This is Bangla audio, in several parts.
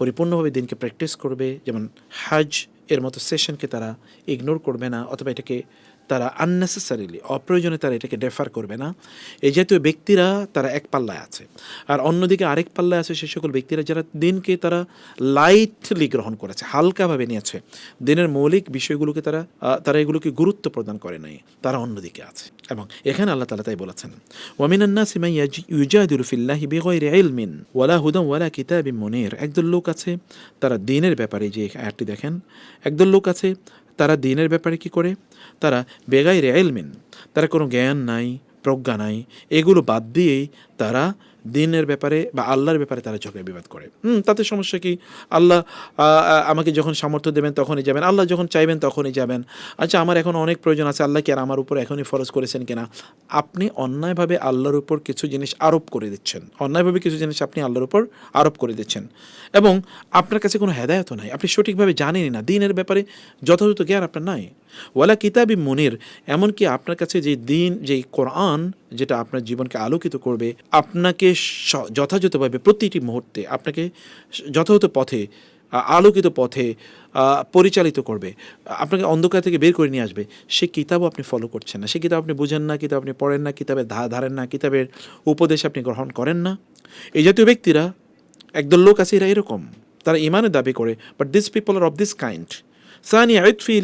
পরিপূর্ণভাবে দিনকে প্র্যাকটিস করবে, যেমন হাজ এর মতো সেশনকে তারা ইগনোর করবে না, অথবা এটাকে তারা আননেসেসারিলি অপ্রয়োজনে তারা এটাকে ডেফার করবে না। এই জাতীয় ব্যক্তিরা তারা এক পাল্লায় আছে। আর অন্যদিকে আরেক পাল্লায় আছে সে সকল ব্যক্তিরা যারা দিনকে তারা লাইটলি গ্রহণ করেছে, হালকাভাবে নিয়েছে। দিনের মৌলিক বিষয়গুলোকে তারা তারা এগুলোকে গুরুত্ব প্রদান করে নাই, তারা অন্যদিকে আছে। এবং এখানে আল্লাহ তালা তাই বলেছেন ওয়ামিনান্না সিমাই ইউজাদুল ফিল্লাহি বিগয়রি ইলমিন, ওয়ালা হুদাম ওয়ালা কিতাবিম মনির। একদল লোক আছে, তারা দিনের ব্যাপারে যে আয়াতটি দেখেন, একদল লোক আছে তারা দিনের ব্যাপারে কি করে? তারা বেগাই রেলমিন তারা কোনো জ্ঞান নাই, প্রজ্ঞা নাই, এগুলো বাদ দিয়েই তারা দিনের ব্যাপারে বা আল্লাহর ব্যাপারে তারা ঝগড়া বিবাদ করে। হুম, তাতে সমস্যা কি? আল্লাহ আমাকে যখন সামর্থ্য দেবেন তখনই যাবেন। আল্লাহ যখন চাইবেন তখনই যাবেন। আচ্ছা আমার এখন অনেক প্রয়োজন আছে, আল্লাহ কি আর আমার উপর এখনই ফরজ করেছেন কিনা? আপনি অন্যায়ভাবে আল্লাহর উপর কিছু জিনিস আরোপ করে দিচ্ছেন। অন্যায়ভাবে কিছু জিনিস আপনি আল্লাহর উপর আরোপ করে দিচ্ছেন। এবং আপনার কাছে কোনো হেদায়তও নাই। আপনি সঠিকভাবে জানেনই না। দিনের ব্যাপারে যথাযথ জ্ঞান আপনার নাই। ওয়ালা কিতাবি মনির, এমনকি আপনার কাছে যে দিন, যে কোরআন যেটা আপনার জীবনকে আলোকিত করবে, আপনাকে যথাযথভাবে প্রতিটি মুহূর্তে আপনাকে যথাযথ পথে আলোকিত পথে পরিচালিত করবে। আপনাকে অন্ধকার থেকে বের করে নিয়ে আসবে। সে কিতাবও আপনি ফলো করছেন না। সে কিতাব আপনি বুঝেন না, কিতাব আপনি পড়েন না কিতাবের ধা, ধারেন না, কিতাবের উপদেশ আপনি গ্রহণ করেন না। এই জাতীয় ব্যক্তিরা, একদল লোক আছে, এরা এরকম। তারা ইমানের দাবি করে but this people are of this kind Sunny আয়ুৎফি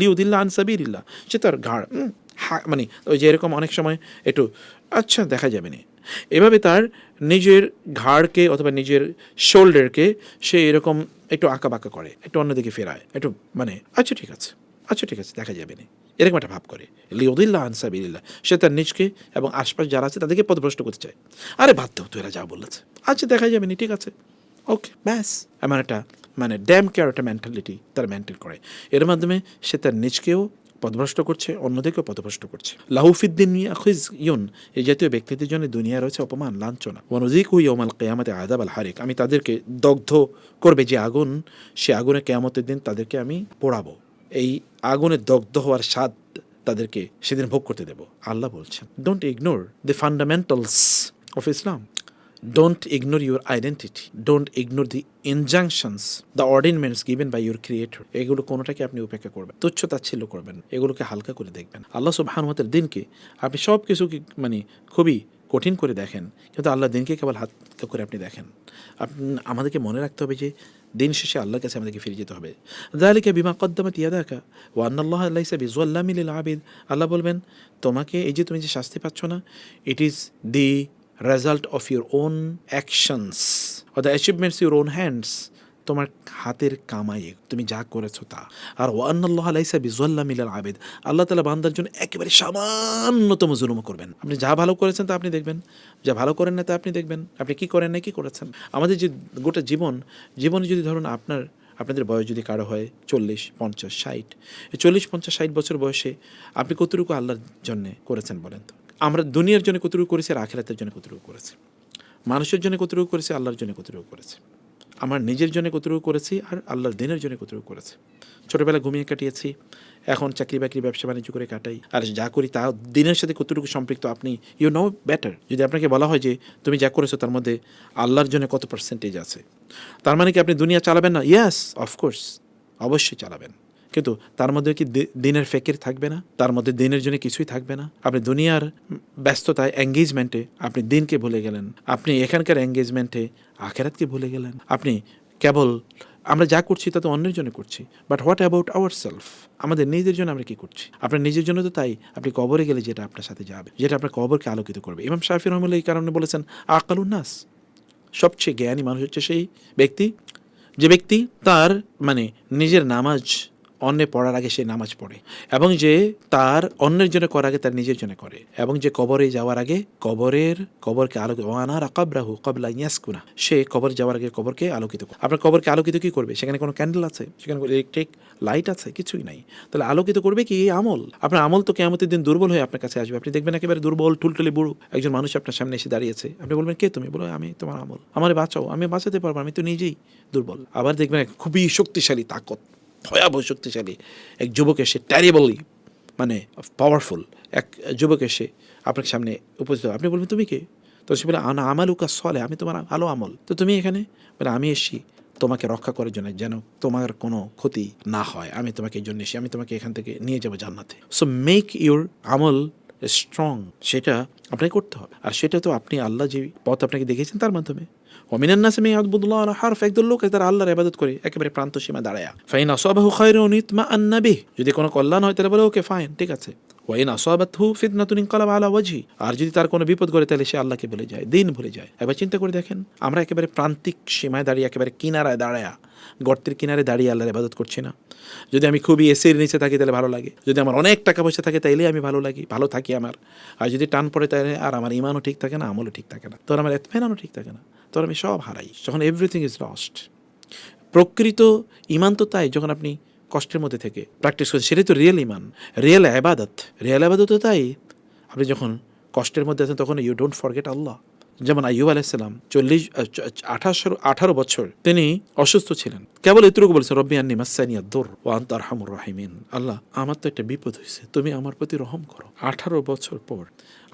লিউদিল্লা আনসাবিরিল্লা সে তার ঘাড় হা- মানে ওই যে এরকম অনেক সময় একটু আচ্ছা দেখা যাবে না। এভাবে তার নিজের ঘাড়কে অথবা নিজের শোল্ডারকে সে এরকম একটু আঁকা বাঁকা করে, একটু অন্যদিকে ফেরায়, একটু মানে আচ্ছা ঠিক আছে আচ্ছা ঠিক আছে, দেখা যাবে না। এরকম একটা ভাব করে। লিওদিল্লা আনসাবিল্লা সে তার নিজকে এবং আশপাশ যারা আছে তাদেরকে পদভ্রষ্ট করতে চায়। আরে দাও তো এরা যা বলেছে। আচ্ছা দেখা যাবে না, ঠিক আছে। ওকে, ব্যাস। এমন একটা মানে ড্যাম কেয়ার একটা মেন্টালিটি তার মেনটেন করে। এর মাধ্যমে সে তার নিজকেও পদভ্রষ্ট করছে অন্যদেরকেও পদভ্রষ্ট করছে। লাহুফিদ্দিন খুইজ ইউন, এই জাতীয় ব্যক্তিদের জন্য দুনিয়া রয়েছে অপমান, লাঞ্ছনা। ওয়ানুজিক হুই ওমাল কেয়ামতে আদাব আল হারিক। আমি তাদেরকে দগ্ধ করবে যে আগুন, সে আগুনে কেয়ামতের দিন তাদেরকে আমি পোড়াবো। এই আগুনে দগ্ধ হওয়ার স্বাদ তাদেরকে সেদিন ভোগ করতে দেব। আল্লাহ বলছেন don't ignore the fundamentals of Islam Don't ignore your identity. Don't ignore the injunctions, the ordinance given by your creator. এগুলো কোনোটাকে আপনি উপেক্ষা করবেন তুচ্ছ তাচ্ছিল্য করবেন এগুলোকে হালকা করে দেখবেন। আল্লাহ সুবহানুমাতের দিনকে আপনি সব কিছুকে মানে খুবই কঠিন করে দেখেন। কিন্তু আল্লাহ দিনকে কেবল হাত করে আপনি দেখেন। আপনি আমাদেরকে মনে রাখতে হবে যে দিন শেষে আল্লাহর কাছে আমাদেরকে ফিরে যেতে হবে। দালিকা বিমা কদ্দামাত ইয়াদাকা ও আন্নাল্লাহ আল্লাহ বিজুয়াল্লামিল আবিদ। আল্লাহ বলবেন তোমাকে এই যে তুমি যে শাস্তি পাচ্ছ না it is the result of your own actions or the achievements your own hands তোমার হাতের কামাই, তুমি যা করেছ তা। আর ওয়ান আল্লাহ আলাইসা বিজুয়াল্লা মিলাল আবেদ। আল্লাহ তালা বান্দার জন্য একেবারে সামান্যতম জুলুম করবেন। আপনি যা ভালো করেছেন তা আপনি দেখবেন। যা ভালো করেন না তা আপনি দেখবেন। আপনি কি করেন না কি করেছেন। আমাদের যে গোটা জীবন, জীবনে যদি ধরুন আপনার, আপনাদের বয়স যদি কারও হয় চল্লিশ, পঞ্চাশ, ষাট চল্লিশ, পঞ্চাশ, ষাট বছর বয়সে আপনি কতটুকু আল্লাহর জন্যে করেছেন বলেন তো? আমরা দুনিয়ার জন্য কতটুকু করেছি আর আখেরাতের জন্য কতটুকু করেছি? মানুষের জন্য কতটুকু করেছি, আল্লাহর জন্য কতটুকু করেছি? আমার নিজের জন্য কতটুকু করেছি আর আল্লাহর দিনের জন্য কতটুকু করেছি? ছোটোবেলা ঘুমিয়ে কাটিয়েছি, এখন চাকরি বাকরি, ব্যবসা বাণিজ্য করে কাটাই। আর যা করি তা দিনের সাথে কতটুকু সম্পৃক্ত আপনি ইউ নো বেটার যদি আপনাকে বলা হয় যে তুমি যা করেছ তার মধ্যে আল্লাহর জন্য কত পার্সেন্টেজ আছে? তার মানে কি আপনি দুনিয়া চালাবেন না? ইয়াস অফকোর্স অবশ্যই চালাবেন। কিন্তু তার মধ্যে কি দিনের ফেকের থাকবে না? তার মধ্যে দিনের জন্য কিছুই থাকবে না? আপনি দুনিয়ার ব্যস্ততায় এঙ্গেজমেন্টে আপনি দিনকে ভুলে গেলেন। আপনি এখানকার এঙ্গেজমেন্টে আখেরাতকে ভুলে গেলেন। আপনি কেবল আমরা যা করছি তা তো অন্যের জন্য করছি। But what about our self আমাদের নিজের জন্য আমরা কি করছি? আপনার নিজের জন্য তো তাই। আপনি কবরে গেলে যেটা আপনার সাথে যাবে, যেটা আপনার কবরকে আলোকিত করবে। ইমাম শাফি রহমুল্লাহ এই কারণে বলেছেন নাস। সবচেয়ে জ্ঞানী মানুষ হচ্ছে সেই ব্যক্তি। যে ব্যক্তি তার মানে নিজের নামাজ অন্যে পড়ার আগে সে নামাজ পড়ে এবং যে তার অন্যের জন্য করার আগে তার নিজের জন্য করে এবং যে কবরে যাওয়ার আগে কবরের কবরকে আলোকিত ওয়ানার আকাবরাহু কবলা ইয়াসকুনা, সে কবর যাওয়ার আগে কবরকে আলোকিত করে আপনার কবরকে আলোকিত কি করবে? সেখানে কোনো ক্যান্ডেল আছে? সেখানে কোনো ইলেকট্রিক লাইট আছে? কিছুই নাই। তাহলে আলোকিত করবে কি? এই আমল। আপনার আমল তো কেমতের দিন দুর্বল হয়ে আপনার কাছে আসবে। আপনি দেখবেন একেবারে দুর্বল, টুলটুলি বুড়ো একজন মানুষ আপনার সামনে এসে দাঁড়িয়েছে। আপনি বলবেন, কে তুমি? বলো, আমি তোমার আমল। আমার বাঁচাও। আমি বাঁচাতে পারব আমি তো নিজেই দুর্বল। আবার দেখবেন খুবই শক্তিশালী তাকত। ভয়াবহ শক্তিশালী এক যুবক এসে ট্যারিবলি মানে পাওয়ারফুল এক যুবক এসে আপনার সামনে উপস্থিত আপনি বলবেন, তুমি কে? তো সে বলে, আনা আমাল উকা সলে, আমি তোমার ভালো আমল। তো তুমি এখানে? বলে, আমি এসছি তোমাকে রক্ষা করার জন্য, যেন তোমার কোনো ক্ষতি না হয়। আমি তোমাকে এই জন্য এসে আমি তোমাকে এখান থেকে নিয়ে যাব জান্নাতে। সো মেক ইউর আমল স্ট্রং সেটা আপনাকে করতে হবে। আর সেটা তো আপনি আল্লাহ যে পথ আপনাকে দেখিয়েছেন, তার মাধ্যমে। অমিনান নাসে আদবুদুল্লাহ হারফ একদল লোক তারা আল্লাহর ইবাদত করে একেবারে প্রান্ত সীমা দাঁড়ায়। ফাইন আসবাহু খায়রুন ইতমা আন্নাবি যদি কোনো কল্যাণ হয় তাহলে বলে, ওকে, ফাইন, ঠিক আছে। ওয়াইন আসবাতহু ফিতনাতুন ইনকালাব আলা ওয়াজহি। আর যদি তার কোনো বিপদ করে তাহলে সে আল্লাহকে ভুলে যায়, দিন ভুলে যায়। এবার চিন্তা করে দেখেন, আমরা একেবারে প্রান্তিক সীমায় দাঁড়িয়ে, একেবারে কিনারায় দাঁড়ায়া গর্তের কিনারে দাঁড়িয়ে আল্লাহর ইবাদত করছি না। যদি আমি খুবই এসির নিচে থাকি তাহলে ভালো লাগে। যদি আমার অনেক টাকা পয়সা থাকে তাইলে আমি ভালো লাগি, ভালো থাকি আমার। আর যদি টান পড়ে তাহলে আর আমার ইমানও ঠিক থাকে না, আমলও ঠিক থাকে না। তোর আমার এতমেনানও ঠিক থাকে না। তোর আমি সব হারাই, যখন এভরিথিং ইজ লস্ট প্রকৃত ইমান তো তাই, যখন আপনি কষ্টের মধ্যে থেকে প্র্যাকটিস করছেন, সেটাই তো রিয়েল ইমান। রিয়েল আবাদত রিয়েল আবাদত তো তাই। আপনি যখন কষ্টের মধ্যে আছেন তখন ইউ ডোন্ট ফরগেট আল্লাহ। যেমন আইয়ুব আলাইসাল্লাম চল্লিশ আঠাশো, আঠারো বছর তিনি অসুস্থ ছিলেন। কেবল এতটুকু বলেছেন রব্বি আন্নি মাসানিয়া দোর ও আন্ত আরহামুর রাহিমিন। আল্লাহ, আমার তো একটা বিপদ হয়েছে তুমি আমার প্রতি রহম করো। আঠারো বছর পর,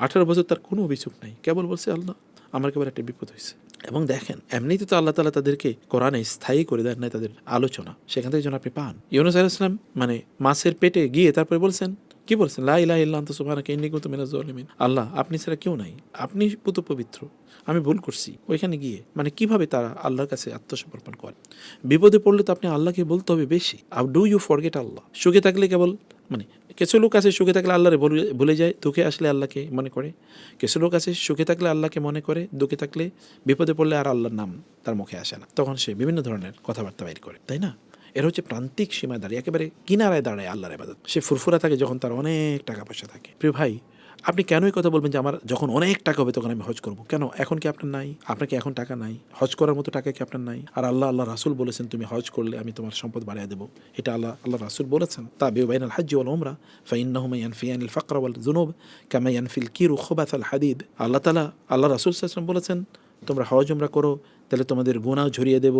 আঠারো বছর তার কোনো অভিযোগ নাই। কেবল বলছে, আল্লাহ, আমার কেবল একটা বিপদ হয়েছে এবং দেখেন, এমনিতে তো আল্লাহ তালা তাদেরকে কোরআনে স্থায়ী করে দেন নাই তাদের আলোচনা। সেখান থেকে যেন আপনি পান, ইউনুস আলাইসলাম মানে মাছের পেটে গিয়ে তারপরে বলছেন কি বলছেন? লা ইলাহা ইল্লা আনতা সুবহানাকা, ইন্নী কুনতু মিনাজ জালিমিন আল্লাহ, আপনি ছাড়া কেউ নাই। আপনি পুত পবিত্র আমি ভুল করছি। ওইখানে গিয়ে মানে কীভাবে তারা আল্লাহর কাছে আত্মসমর্পণ করে? বিপদে পড়লে তো আপনি আল্লাহকে বলতে হবে বেশি। আউ ডু ইউ ফরগেট আল্লাহ সুখে থাকলে কেবল মানে কিছু লোক আছে সুখে থাকলে আল্লাহরে ভুলে যায়, দুঃখে আসলে আল্লাহকে মনে করে। কিছু লোক আছে সুখে থাকলে আল্লাহকে মনে করে, দুঃখে থাকলে বিপদে পড়লে আর আল্লাহর নাম তার মুখে আসে না। তখন সে বিভিন্ন ধরনের কথাবার্তা বাইর করে, তাই না? এর হচ্ছে প্রান্তিক সীমায় দাঁড়িয়ে একেবারে কিনারায় দাঁড়ায় আল্লাহর ইবাদত। সে ফুরফুরা থাকে যখন তার অনেক টাকা পয়সা থাকে। প্রিয় ভাই, আপনি কেনই কথা বলবেন যে আমার যখন অনেক টাকা হবে তখন আমি হজ করব? কেন? এখন কি আপনার নাই? আপনার কি এখন টাকা নাই? হজ করার মতো টাকা কি আপনার নাই? আর আল্লাহ আল্লাহ রাসুল বলেছেন, তুমি হজ করলে আমি তোমার সম্পদ বাড়িয়ে দেবো। এটা আল্লাহ আল্লাহ রাসুল বলেছেন। তা বেউবাইন আল হাজি ওমরা ফাইন্নাহুমা ইয়ানফিয়ান আল জুনুব কামা ইয়ানফিল কিরু খোবাত আল হাদিদ। আল্লাহ তালা আল্লাহ রাসুল সাল্লাম বলেছেন তোমরা হজ করো, তাহলে তোমাদের গুণাও ঝরিয়ে দেব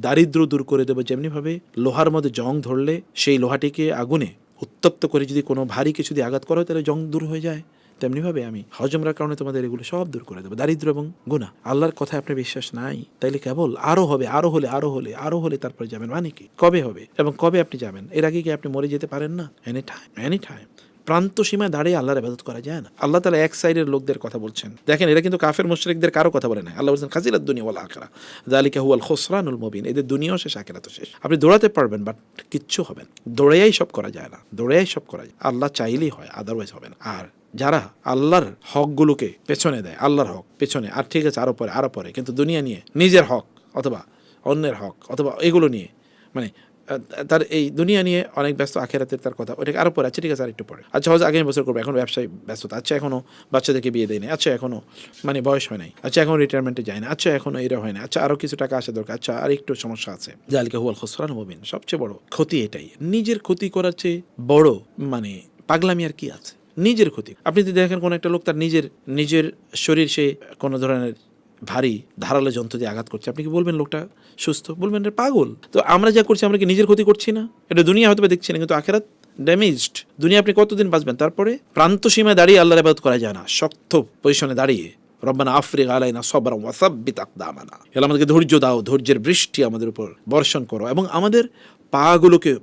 দারিদ্র দূর করে দেবো। যেমনিভাবে লোহার মধ্যে জং ধরলে সেই লোহাটিকে আগুনে উত্তপ্ত করে যদি কোনো ভারী কিছু দিয়ে আঘাত করো, তাহলে জং দূর হয়ে যায়। তেমনিভাবে আমি হজমরার কারণে তোমাদের এগুলো সব দূর করে দেবো দারিদ্র এবং গুণা আল্লাহর কথায় আপনার বিশ্বাস নাই, তাইলে কেবল আরও হবে, আরও হলে আরও হলে আরও হলে তারপরে যাবেন। মানে কি? কবে হবে? এবং কবে আপনি যাবেন? এর আগে কি আপনি মরে যেতে পারেন না? এনি টাইম এনি টাইম প্রান্ত সীমায় দাঁড়িয়ে আল্লাহর ইবাদত করা যায় না। আল্লাহ তালা এক সাইডের লোকদের কথা বলছেন। দেখেন, এরা কিন্তু কাফের মুশরিকদের কারও কথা বলে না। আল্লাহ বলছেন খাজিলাত দুনিয়া ওয়াল আখরা। জালিকা হুয়াল খসরানুল মুবিন। এদের দুনিয়াও শেষ আখেরাত শেষ। আপনি দৌড়াতে পারবেন, বাট কিচ্ছু হবেন দৌড়াইয়াই সব করা যায় না। দৌড়াইয়াই সব করা যায়। আল্লাহ চাইলেই হয় আদারওয়াইজ হবে না। আর যারা আল্লাহর হকগুলোকে পেছনে দেয়, আল্লাহর হক পেছনে, আর ঠিক আছে, আরও পরে আরও পরে, কিন্তু দুনিয়া নিয়ে নিজের হক অথবা অন্যের হক অথবা এগুলো নিয়ে মানে তার এই দুনিয়া নিয়ে অনেক ব্যস্ত, আখেরাতের তার কথা। ওটাকে আরও পরে আচ্ছা ঠিক আছে আর একটু পরে আচ্ছা হয়তো আগামী বছর করব। এখন ব্যবসায় ব্যস্ততা। আচ্ছা এখনও বাচ্চাদেরকে বিয়ে দেয় আচ্ছা এখনও মানে বয়স হয় নাই। আচ্ছা এখন রিটায়ারমেন্টে যায় না। আচ্ছা এখনও এরা হয় না। আচ্ছা আরও কিছু টাকা আসা দরকার। আচ্ছা আর একটু সমস্যা আছে। জালিকা হুয়াল খসরান মুবিন। সবচেয়ে বড় ক্ষতি এটাই। নিজের ক্ষতি করার চেয়ে বড় মানে পাগলামি আর কি আছে? নিজের ক্ষতি। আপনি যদি দেখেন কোনো একটা লোক তার নিজের নিজের শরীর সে কোনো ধরনের ভারী ধারালো যন্ত্র দিয়ে আঘাত করছে। আপনি কি বলবেন লোকটা সুস্থ? বলবেন পাগল, তো আমরা যা করছি, আমরা কি নিজের ক্ষতি করছি না? এটা দুনিয়া হয়তো দেখছি না, কিন্তু আখেরাত ড্যামেজড দুনিয়া আপনি কতদিন বাঁচবেন? তারপরে প্রান্ত সীমায় দাঁড়িয়ে আল্লাহর ইবাদত করা যায় না। শক্ত পজিশনে দাঁড়িয়ে। রব্বানা আফরিক আলাইনা সবরা ওয়াসাব্বিত আকদামানা। এলা আমাদেরকে ধৈর্য দাও, ধৈর্যের বৃষ্টি আমাদের উপর বর্ষণ করো এবং আমাদের পাগুলোকে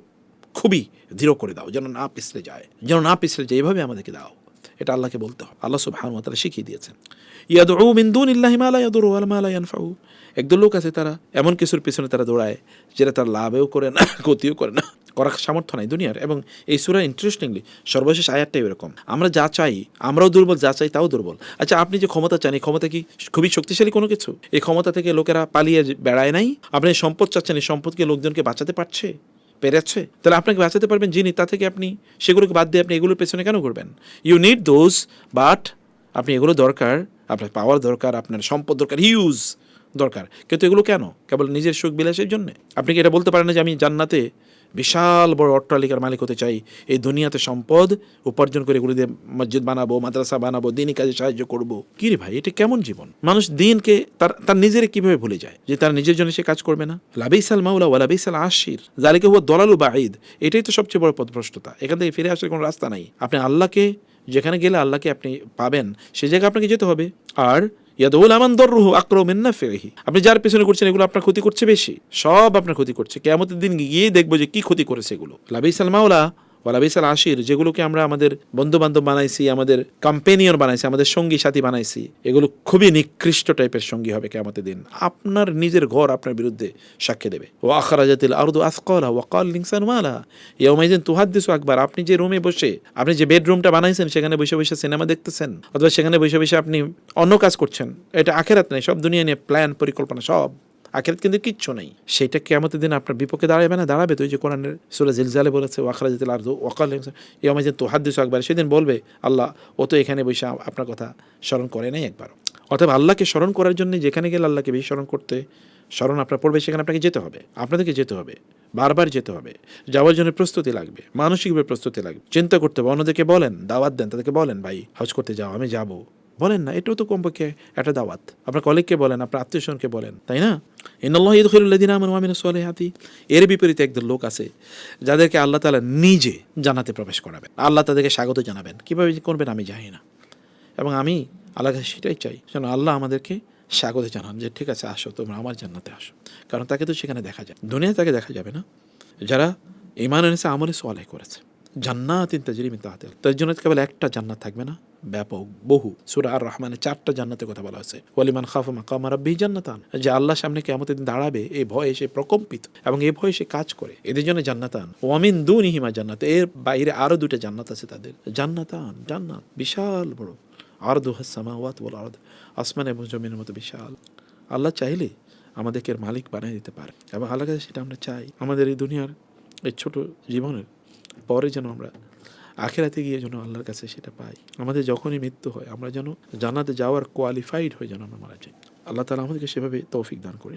খুবই দৃঢ় করে দাও, যেন না পিছলে যায়। যেন না পিছলে যায়, এভাবে আমাদেরকে দাও। এটা আল্লাহকে বলতে হবে। আল্লাহ সুবহানাহু ওয়া তাআলা শিখিয়ে দিয়েছেন। ইয়াদউ মিন দুনিল্লাহি মা লা ইয়াদুরু ওয়া মা লা ইয়ানফাউ। একদল লোক আছে তারা এমন কিছুর পিছনে তারা দৌড়ায় যেটা তার লাভেও করে না, ক্ষতিও করে না। করার সামর্থ্য নাই দুনিয়ার এবং এই সুরা ইন্টারেস্টিংলি সর্বশেষ আয়াতটাই এরকম। আমরা যা চাই, আমরাও দুর্বল, যা চাই তাও দুর্বল। আচ্ছা আপনি যে ক্ষমতা চান, এই ক্ষমতা কি খুবই শক্তিশালী কোনো কিছু? এই ক্ষমতা থেকে লোকেরা পালিয়ে বেড়ায় নাই? আপনি সম্পদ চাচ্ছেন, এই সম্পদকে লোকজনকে বাঁচাতে পারছে? পেরেছে? তাহলে আপনাকে বাঁচাতে পারবেন যিনি, তা থেকে আপনি সেগুলোকে বাদ দিয়ে আপনি এগুলোর পেছনে কেন করবেন ইউ নিড দোজ বাট আপনি এগুলো দরকার, আপনার পাওয়ার দরকার, আপনার সম্পদ দরকার হিউজ দরকার। কিন্তু এগুলো কেন? কেবল নিজের সুখ বিলাসের জন্য? আপনি কি এটা বলতে পারেন না যে আমি জান্নাতে বিশাল বড় অট্টালিকার মালিক হতে চাই? এই দুনিয়াতে সম্পদ উপার্জন করে এগুলো দিয়ে মসজিদ বানাবো, মাদ্রাসা বানাবো, দিনই কাজে সাহায্য করব। কি রে ভাই, এটা কেমন জীবন? মানুষ দিনকে তার তার নিজের কীভাবে ভুলে যায়? যে তার নিজের জন্য সে কাজ করবে না? লাবিসাল মাউলা ওয়া লাবিসাল আশির। জালিকে হুয়া দলালু বাঈদ। এটাই তো সবচেয়ে বড় পথভ্রষ্টতা। এখান থেকে ফিরে আসার কোনো রাস্তা নাই। আপনি আল্লাহকে যেখানে গেলে আল্লাহকে আপনি পাবেন, সে জায়গায় আপনাকে যেতে হবে। আর ইয়াদৌল আমান দর্রুহ আক্রমেন না ফেহি আপনি যার পেছনে করছেন এগুলো আপনার ক্ষতি করছে বেশি। সব আপনার ক্ষতি করছে। কেমতের দিন গিয়ে দেখব যে কি ক্ষতি করেছে এগুলো। লাভ মাওলা। ওয়ালাবিসাল আশির, যেগুলোকে আমরা আমাদের বন্ধু বান্ধব বানাইছি, আমাদের কম্পেনিয়র বানাইছি, আমাদের সঙ্গী সাথী বানাইছি, এগুলো খুবই নিকৃষ্ট টাইপের সঙ্গী হবে কেমতের দিন। আপনার নিজের ঘর আপনার বিরুদ্ধে সাক্ষ্য দেবে। ও আখরাজাতিল আরদু আসকালা ওয়াকাল লিংসান মালা। ইয়াউমাইদিন তুহাদ্দিসু আকবার, আপনি যে রুমে বসে, আপনি যে বেডরুমটা বানাইছেন, সেখানে বসে বসে সিনেমা দেখতেছেন, অথবা সেখানে বসে বসে আপনি অন্য কাজ করছেন, এটা আখেরাত নেই, সব দুনিয়া নিয়ে প্ল্যান, পরিকল্পনা, সব। আখেরাত কিন্তু কিচ্ছু নেই। সেটা কেমতের দিন আপনার বিপক্ষে দাঁড়াবে না, দাঁড়াবে তো ওই যে কোরআনের সুরা জিলজালে বলেছে ওয়াখরা যেতে লাগতো ওয়াকাল ইয়ামাইদিন তুহাদ্দিস একবার সেদিন বলবে, আল্লাহ, ও তো এখানে বসে আপনার কথা স্মরণ করে নাই একবার অতএব আল্লাহকে স্মরণ করার জন্য যেখানে গেলে আল্লাহকে বেশি স্মরণ করতে, স্মরণ আপনার পড়বে, সেখানে আপনাকে যেতে হবে। আপনাদেরকে যেতে হবে। বারবার যেতে হবে। যাওয়ার জন্য প্রস্তুতি লাগবে, মানসিকভাবে প্রস্তুতি লাগবে। চিন্তা করতে হবে। অন্যদেরকে বলেন, দাওয়াত দেন, তাদেরকে বলেন, ভাই, হজ করতে যাও, আমি যাব। বলেন না, এটাও তো কমপক্ষে একটা দাওয়াত। আপনার কলিগকে বলেন, আপনার আত্মীয় স্বজনকে বলেন, তাই না? ইন্নআল্লাহ ইদখিরুল্লাদিন আমন ওয়ামিন সলেহাতি। এর বিপরীতে একদল লোক আছে, যাদেরকে আল্লাহ তাআলা নিজে জানাতে প্রবেশ করাবেন। আল্লাহ তাদেরকে স্বাগত জানাবেন। কীভাবে করবেন আমি জানি না। এবং আমি আল্লাহ সেটাই চাই, যেন আল্লাহ আমাদেরকে স্বাগত জানান, যে ঠিক আছে, আসো, তোমরা আমার জান্নাতে আসো। কারণ তাকে তো সেখানে দেখা যায়। দুনিয়ায় তাকে দেখা যাবে না। যারা ইমান এনেছে আমলে সোয়ালাই করেছে। জান্নাত ইন তাজরিমিন তাহাতেল তার জন্য কেবল একটা জান্নাত থাকবে না, ব্যাপক, বহু। সুরা আর রহমানের চারটা জান্নাতের কথা বলা হয়েছে। ওয়ালিমান খাফা মাকাম রাব্বি জান্নাতান। যে আল্লাহ সামনে কেমতের দিন দাঁড়াবে, এই ভয়ে সে প্রকম্পিত এবং এই ভয়ে সে কাজ করে। এদের জন্য জান্নাতান। ওয়ামিন দু নিহিমা জান্নাত। এর বাইরে আরও দুটা জান্নাত আছে তাদের। জান্নাতান, জান্নাত, বিশাল বড়। আর্দ হাসামাওয়াত বল আর্দ। আসমান এবং জমিনের মতো বিশাল। আল্লাহ চাইলে আমাদেরকে মালিক বানিয়ে দিতে পারে। এবং আল্লাহ কাছে সেটা আমরা চাই। আমাদের এই দুনিয়ার এই ছোট জীবনের পরে যেন আমরা আখেরাতে গিয়ে যেন আল্লাহর কাছে সেটা পাই। আমাদের যখনই মৃত্যু হয়, আমরা যেন জানাতে যাওয়ার কোয়ালিফাইড হয়ে যেন আমরা মারা যাই। আল্লাহ তালা আমাদেরকে সেভাবে তৌফিক দান করি